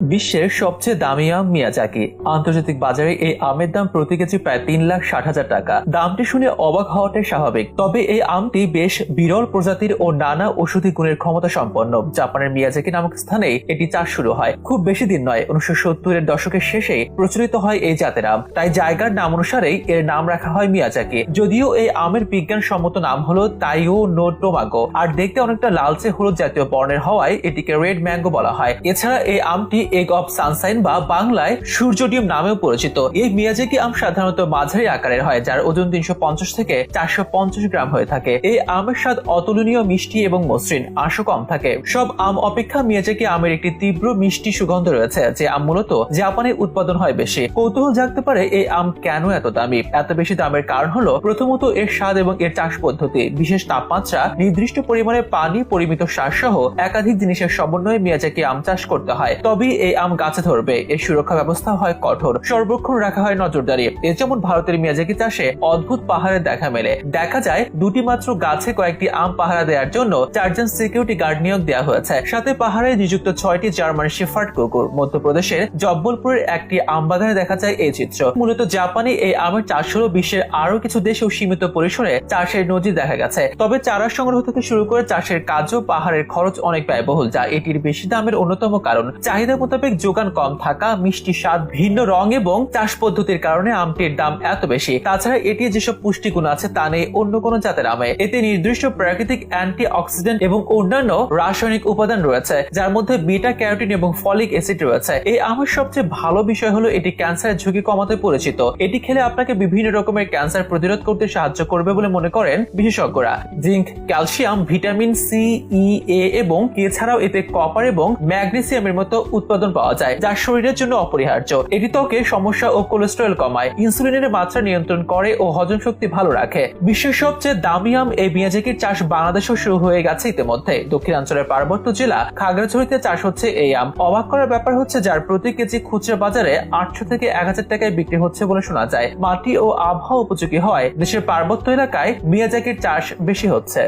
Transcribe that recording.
বিশ্বের সবচেয়ে দামি আম মিয়াজাকি। আন্তর্জাতিক বাজারে এই আমের দাম প্রতি কেজি প্রায় তিন লাখ ষাট হাজার টাকা। দামটি শুনে অবাক হওয়াটাই স্বাভাবিক। তবে এই আমটি বেশ বিরল প্রজাতির ও নানা ওষুধি গুণের ক্ষমতা সম্পন্ন। জাপানের মিয়াজাকি নামক স্থানে এটি চাষ শুরু হয়। খুব বেশি দিন নয়, উনিশশো সত্তরের দশকের শেষে প্রচলিত হয় এই জাতের আম। তাই জায়গার নাম অনুসারেই এর নাম রাখা হয় মিয়াজাকি। যদিও এই আমের বিজ্ঞানসম্মত নাম হলো তাইও নো টোমাগো। আর দেখতে অনেকটা লালচে হলুদ জাতীয় বর্ণের হওয়ায় এটিকে রেড ম্যাঙ্গো বলা হয়। এছাড়া এই আমটি এগ অফ সানসাইন বা বাংলায় সূর্যডিম নামেও পরিচিত। এই মিয়াজাকি আম সাধারণত মাঝারি আকারের হয়, যার ওজন তিনশো পঞ্চাশ থেকে চারশো পঞ্চাশ গ্রাম হয়ে থাকে। এই আমের স্বাদ অতুলনীয়, মিষ্টি এবং মসৃণ, আঁশও কম থাকে। সব আম অপেক্ষা মিয়াজাকি আমের একটি তীব্র মিষ্টি সুগন্ধ রয়েছে, যে আম মূলত জাপানে উৎপাদন হয় বেশি। কৌতূহল জাগতে পারে এই আম কেন এত দামি? এত বেশি দামের কারণ হলো প্রথমত এর স্বাদ এবং এর চাষ পদ্ধতি। বিশেষ তাপমাত্রা, নির্দিষ্ট পরিমাণে পানি, পরিমিত সার সহ একাধিক জিনিসের সমন্বয়ে মিয়াজাকি আম চাষ করতে হয়। তবেই এই আম গাছে ধরবে। এর সুরক্ষা ব্যবস্থা হয় কঠোর। সর্বক্ষণ রাখা হয় নজরদারি। এ যেমন ভারতের মিয়াজাকি চাষে অদ্ভুত পাহাড়ের দেখা মেলে। দেখা যায়, দুটি মাত্র গাছে কয়েকটি আম পাহারা দেওয়ার জন্য চারজন সিকিউরিটি গার্ড নিয়োগ দেওয়া হয়েছে। সাথে পাহাড়ে নিযুক্ত ছয়টি জার্মান শেফার্ড কুকুর। মধ্যপ্রদেশের জব্বলপুরের একটি আম বাগানে দেখা যায় এই চিত্র। মূলত জাপানি এই আমের চাষ হলো বিশ্বের আরও কিছু দেশেও সীমিত পরিসরে চাষের নজির দেখা গেছে। তবে চারা সংগ্রহ থেকে শুরু করে চাষের কাজও পাহাড়ের খরচ অনেক ব্যয়বহুল, যা এটির বেশি দামের অন্যতম কারণ। চাহিদা মোতাবেক যোগান কম থাকা, মিষ্টি স্বাদ ভিন্ন রং এবং চাষ পদ্ধতির কারণে আমটির দাম এত বেশি। তাছাড়া এটি যেসব পুষ্টিগুণ আছে তা নেই অন্য কোনো জাতের আমে। এতে নির্দিষ্ট প্রাকৃতিক অ্যান্টি অক্সিডেন্ট এবং অন্যান্য রাসায়নিক উপাদান রয়েছে, যার মধ্যে বিটা, ক্যারোটিন এবং ফলিক অ্যাসিড রয়েছে। এই আমের সবচেয়ে ভালো বিষয় হলো এটি ক্যান্সারের ঝুঁকি কমাতে পরিচিত। এটি খেলে আপনাকে বিভিন্ন রকমের ক্যান্সার প্রতিরোধ করতে সাহায্য করবে বলে মনে করেন বিশেষজ্ঞরা। Zinc, calcium, vitamin C, E, A এবং এছাড়াও এতে কপার এবং ম্যাগনেসিয়ামের মতো উৎপাদন পাওয়া যায়, যা শরীরের জন্য অপরিহার্য। এটি ত্বকে সমস্যা ও কোলেস্টেরল কমায় ইনসুলিনের মাত্রা নিয়ন্ত্রণ করে ও হজম শক্তি ভালো রাখে। বিশ্বের সবচেয়ে দামি আম এই মিয়াজাকির চাষ বাংলাদেশেও শুরু হয়ে গেছে ইতিমধ্যে। দক্ষিণাঞ্চলের পার্বত্য জেলা খাগড়াছড়িতে চাষ হচ্ছে এই আম। অবাক করার ব্যাপার হচ্ছে যার প্রতি কেজি খুচরা বাজারে আটশো থেকে এক হাজার টাকায় বিক্রি হচ্ছে বলে শোনা যায়। মাটি ও আবহাওয়া উপযোগী হয় দেশের পার্বত্য এলাকায় মিয়াজাকির চাষ বেশি হচ্ছে।